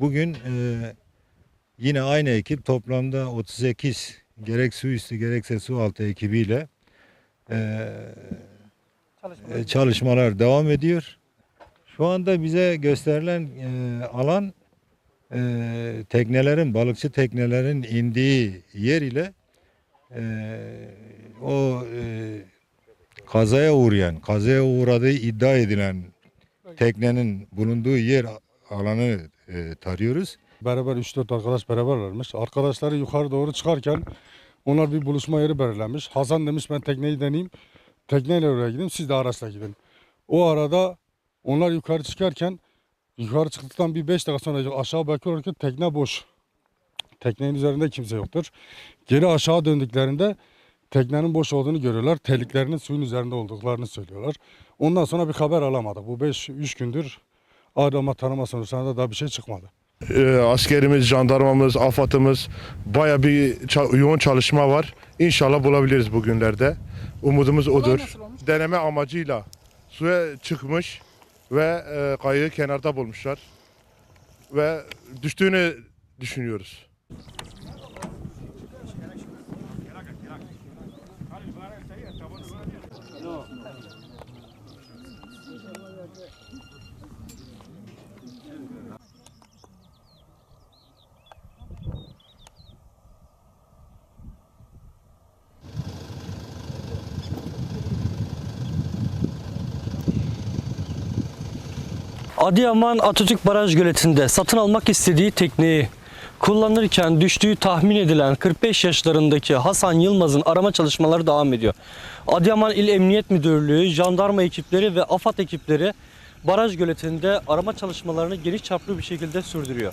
Bugün e, yine aynı ekip toplamda 38 gerek su üstü gerekse su altı ekibiyle e, e, çalışmalar devam ediyor. Şu anda bize gösterilen e, alan e, teknelerin, balıkçı teknelerin indiği yer ile e, o e, kazaya uğrayan, kazaya uğradığı iddia edilen teknenin bulunduğu yer alanı e, tarıyoruz. Beraber 3-4 arkadaş beraberlermiş. Arkadaşları yukarı doğru çıkarken onlar bir buluşma yeri belirlenmiş. Hasan demiş ben tekneyi deneyeyim. Tekneyle oraya gidin siz de araçla gidin. O arada onlar yukarı çıkarken yukarı çıktıktan bir 5 dakika sonra aşağı bakıyorlar ki tekne boş. Teknenin üzerinde kimse yoktur. Geri aşağı döndüklerinde teknenin boş olduğunu görüyorlar. Terliklerinin suyun üzerinde olduklarını söylüyorlar. Ondan sonra bir haber alamadık. Bu 5-3 gündür arama tanıma sonuçlarında daha bir şey çıkmadı. Ee, askerimiz, jandarmamız, AFAD'ımız baya bir ça- yoğun çalışma var. İnşallah bulabiliriz bugünlerde. Umudumuz odur. Deneme amacıyla suya çıkmış ve e, kayığı kenarda bulmuşlar. Ve düştüğünü düşünüyoruz. Adıyaman Atatürk Baraj Göleti'nde satın almak istediği tekneyi kullanırken düştüğü tahmin edilen 45 yaşlarındaki Hasan Yılmaz'ın arama çalışmaları devam ediyor. Adıyaman İl Emniyet Müdürlüğü, jandarma ekipleri ve AFAD ekipleri baraj göletinde arama çalışmalarını geniş çaplı bir şekilde sürdürüyor.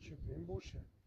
Köpeğin boş ya.